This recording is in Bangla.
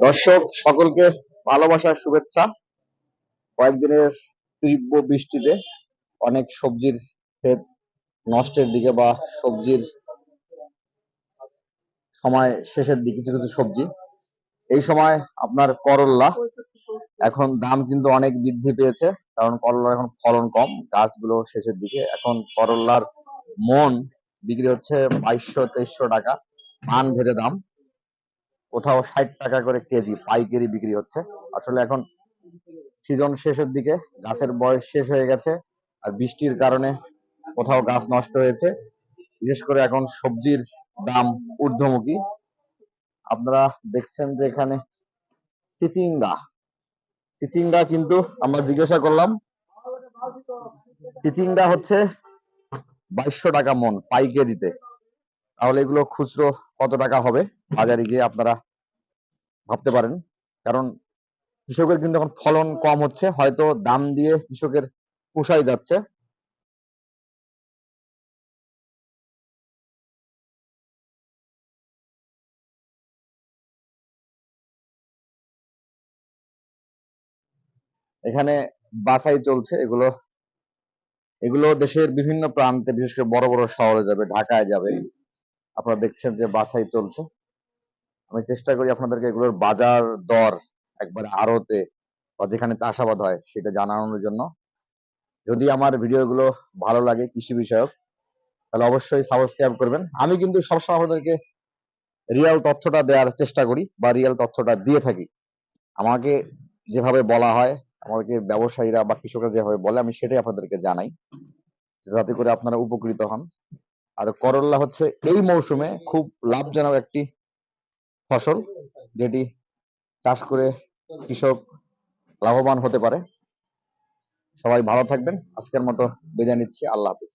দর্শক, সকলকে ভালোবাসার শুভেচ্ছা। কয়েকদিনের তীব্র বৃষ্টিতে অনেক সবজির ক্ষেত নষ্টের দিকে বা সবজির সময় শেষের দিকে কিছু কিছু সবজি। এই সময় আপনার করল্লা এখন দাম কিন্তু অনেক বৃদ্ধি পেয়েছে, কারণ করল্লার এখন ফলন কম, গাছগুলো শেষের দিকে। এখন করল্লার মন বিক্রি হচ্ছে বাইশশো তেইশশো টাকা মান ভেদে দাম। কোথাও ষাট টাকা করে কেজি পাইকারি বিক্রি হচ্ছে। আসলে এখন সিজন শেষের দিকে, গাছের বয়স শেষ হয়ে গেছে আর বৃষ্টির কারণে কোথাও গাছ নষ্ট হয়েছে। বিশেষ করে এখন সবজির দাম ঊর্ধ্বমুখী। আপনারা দেখছেন যে এখানে চিচিঙ্গা। চিচিঙ্গা কিন্তু আমরা জিজ্ঞাসা করলাম, চিচিঙ্গা হচ্ছে বাইশশো টাকা মন পাইকারিতে। তাহলে এগুলো খুচরো কত টাকা হবে? বাজারে গিয়ে আপনারা ভাবতে পারেন। কারণ কৃষকের কিন্তু এখন ফলন কম হচ্ছে, হয়তো দাম দিয়ে কৃষকের পোষাই যাচ্ছে। এখানে বাছাই চলছে, এগুলো এগুলো দেশের বিভিন্ন প্রান্তে, বিশেষ করে বড় বড় শহরে যাবে, ঢাকায় যাবে। আপনারা দেখছেন যে বাছাই চলছে। আমি চেষ্টা করি আপনাদেরকে এগুলোর বাজার দর একবারে আড়তে বা যেখানে চাষাবাদ হয় সেটা জানানোর জন্য। যদি আমার ভিডিওগুলো ভালো লাগে কৃষি বিষয়ক, তাহলে অবশ্যই সাবস্ক্রাইব করবেন। আমি কিন্তু সবসময় আপনাদেরকে রিয়েল তথ্যটা দেওয়ার চেষ্টা করি বা রিয়েল তথ্যটা দিয়ে থাকি। আমাকে যেভাবে বলা হয়, আমাকে ব্যবসায়ীরা বা কৃষকরা যেভাবে বলে, আমি সেটাই আপনাদেরকে জানাই। যাতে করে আপনারা উপকৃত হন। আর করল্লা হচ্ছে এই মৌসুমে খুব লাভজনক একটি ফসল যেটি চাষ করে কৃষক লাভবান হতে পারে। সবাই ভালো থাকবেন। আজকের মতো বিদায় নিচ্ছি। আল্লাহ হাফিজ।